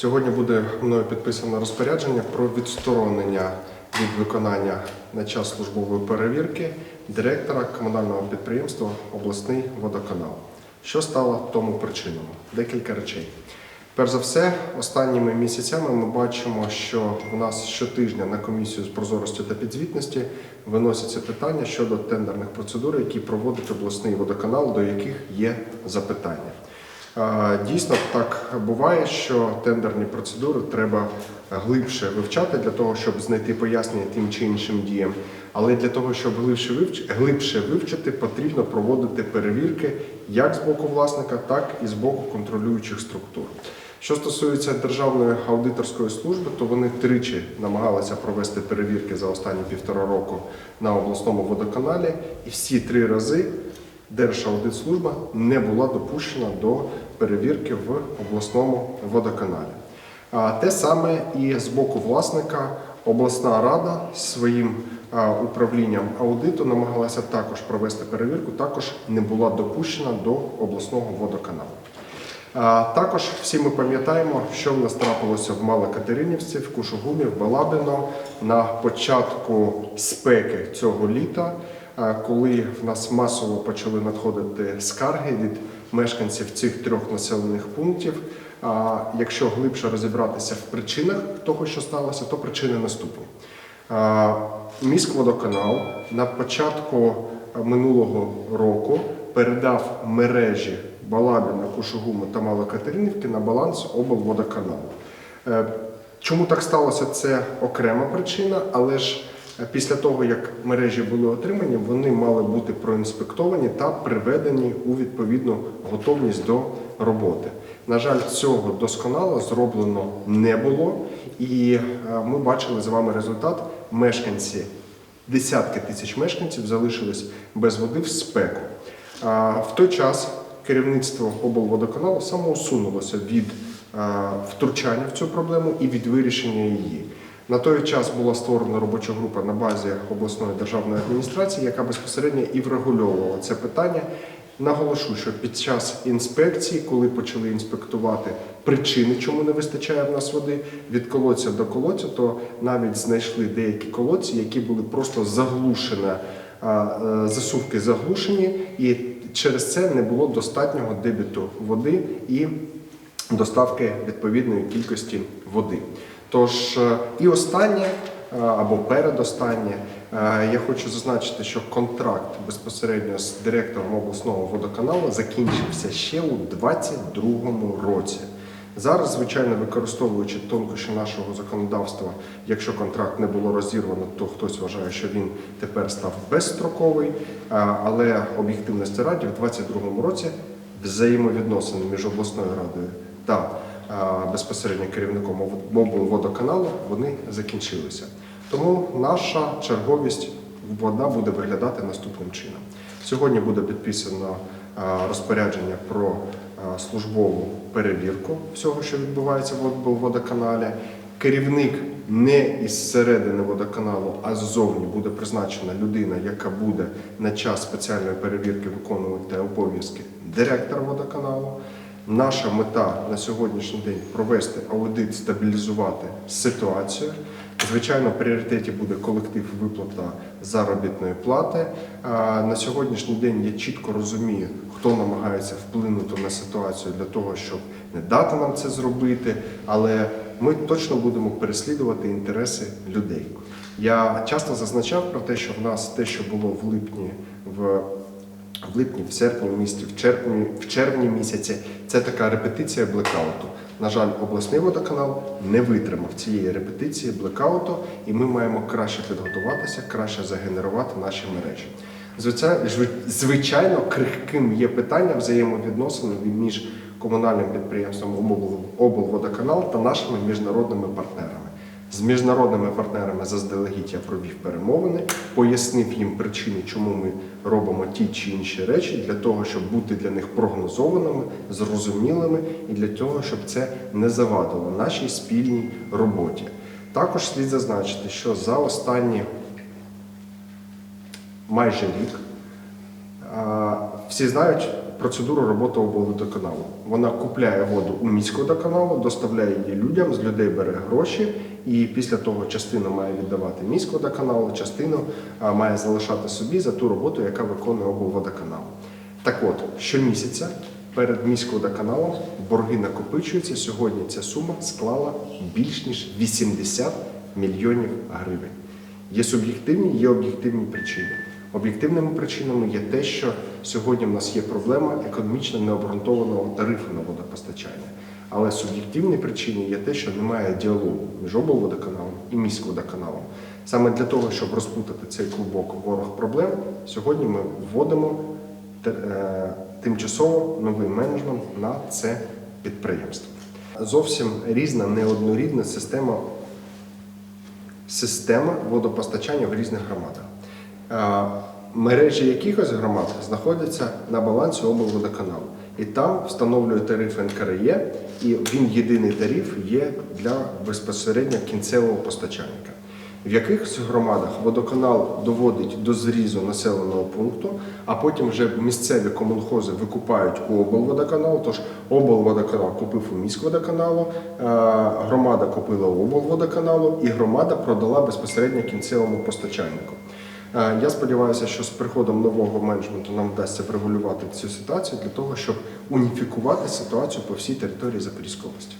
Сьогодні буде мною підписано розпорядження про відсторонення від виконання на час службової перевірки директора комунального підприємства обласний водоканал. Що стало тому причиною? Декілька речей. Перш за все, останніми місяцями ми бачимо, що в нас щотижня на комісію з прозорості та підзвітності виносяться питання щодо тендерних процедур, які проводить обласний водоканал, до яких є запитання. Дійсно, так буває, що тендерні процедури треба глибше вивчати для того, щоб знайти пояснення тим чи іншим діям. Але для того, щоб глибше вивчити, глибше вивчити, потрібно проводити перевірки як з боку власника, так і з боку контролюючих структур. Що стосується Державної аудиторської служби, то вони тричі намагалися провести перевірки за останні півтора року на обласному водоканалі, і всі три рази Держаудитслужба не була допущена до перевірки в обласному водоканалі. Те саме і з боку власника обласна рада своїм управлінням аудиту намагалася також провести перевірку, також не була допущена до обласного водоканалу. Також всі ми пам'ятаємо, що в нас трапилося в Малокатеринівці, в Кушугумі, в Балабино на початку спеки цього літа, коли в нас масово почали надходити скарги від мешканців цих трьох населених пунктів. А Якщо глибше розібратися в причинах того, що сталося, то причини наступні. Міськводоканал на початку минулого року передав мережі Балабіна, Кушугуми та Малокатеринівки на баланс облводоканалу. Е, Чому так сталося? Це окрема причина, але ж після того, як мережі були отримані, вони мали бути проінспектовані та приведені у відповідну готовність до роботи. На жаль, цього досконало зроблено не було, і е, ми бачили з вами результат. Мешканці, десятки тисяч мешканців залишились без води в спеку. В той час керівництво облводоканалу самоусунулося від втручання в цю проблему і від вирішення її. На той час була створена робоча група на базі обласної державної адміністрації, яка безпосередньо і врегульовувала це питання. Наголошу, що під час інспекції, коли почали інспектувати причини, чому не вистачає в нас води, від колодця до колодця, то навіть знайшли деякі колодці, які були просто заглушені, е, засувки заглушені, і через це не було достатнього дебіту води і доставки відповідної кількості води. Тож е, і останнє е, або передостаннє, е, я хочу зазначити, що контракт безпосередньо з директором обласного водоканалу закінчився ще у 2022 році. Зараз, звичайно, використовуючи тонкощі нашого законодавства, якщо контракт не було розірвано, то хтось вважає, що він тепер став безстроковий. Але об'єктивності раді в 2022 році взаємовідносини між обласною радою та безпосередньо керівником облводоканалу вони закінчилися. Тому наша черговість вода буде виглядати наступним чином. Сьогодні буде підписано розпорядження про службову перевірку всього, що відбувається в водоканалі. Керівник не із середини водоканалу, а ззовні буде призначена людина, яка буде на час спеціальної перевірки виконувати обов'язки директора водоканалу. Наша мета на сьогоднішній день провести аудит, стабілізувати ситуацію. Звичайно, в пріоритеті буде колектив виплата заробітної плати. На сьогоднішній день я чітко розумію, хто намагається вплинути на ситуацію для того, щоб не дати нам це зробити, але ми точно будемо переслідувати інтереси людей. Я часто зазначав про те, що в нас те, що було в липні в в липні, в серпні в в червні, в червні місяці. Це така репетиція блекауту. На жаль, обласний водоканал не витримав цієї репетиції блекауту, і ми маємо краще підготуватися, краще загенерувати наші мережі. Звичайно, крихким є питання взаємовідносин між комунальним підприємством «Обл- облводоканал та нашими міжнародними партнерами. З міжнародними партнерами заздалегідь я провів перемовини, пояснив їм причини, чому ми робимо ті чи інші речі, для того, щоб бути для них прогнозованими, зрозумілими і для того, щоб це не завадило нашій спільній роботі. Також слід зазначити, що за останні майже рік всі знають, процедуру роботи облводоканалу. Вона купляє воду у міськводоканалу, доставляє її людям, з людей бере гроші, і після того частину має віддавати міськводоканалу, частину а, має залишати собі за ту роботу, яка виконує облводоканал. Так от, щомісяця перед міськводоканалом борги накопичуються. Сьогодні ця сума склала більш ніж 80 мільйонів гривень. Є суб'єктивні, є об'єктивні причини. Об'єктивними причинами є те, що сьогодні в нас є проблема економічно необґрунтованого тарифу на водопостачання. Але суб'єктивні причини є те, що немає діалогу між облводоканалом і міськводоканалом. Саме для того, щоб розпутати цей клубок ворог проблем, сьогодні ми вводимо е, тимчасово новий менеджмент на це підприємство. Зовсім різна, неоднорідна система система водопостачання в різних громадах. Мережі якихось громад знаходяться на балансі облводоканалу. І там встановлює тариф НКРЕ, і він єдиний тариф є для безпосередньо кінцевого постачальника. В якихось громадах водоканал доводить до зрізу населеного пункту, а потім вже місцеві комунхози викупають у облводоканалу. Тож облводоканал купив у міськводоканалу, е, громада купила у облводоканалу, і громада продала безпосередньо кінцевому постачальнику. Е, Я сподіваюся, що з приходом нового менеджменту нам вдасться врегулювати цю ситуацію для того, щоб уніфікувати ситуацію по всій території Запорізької області.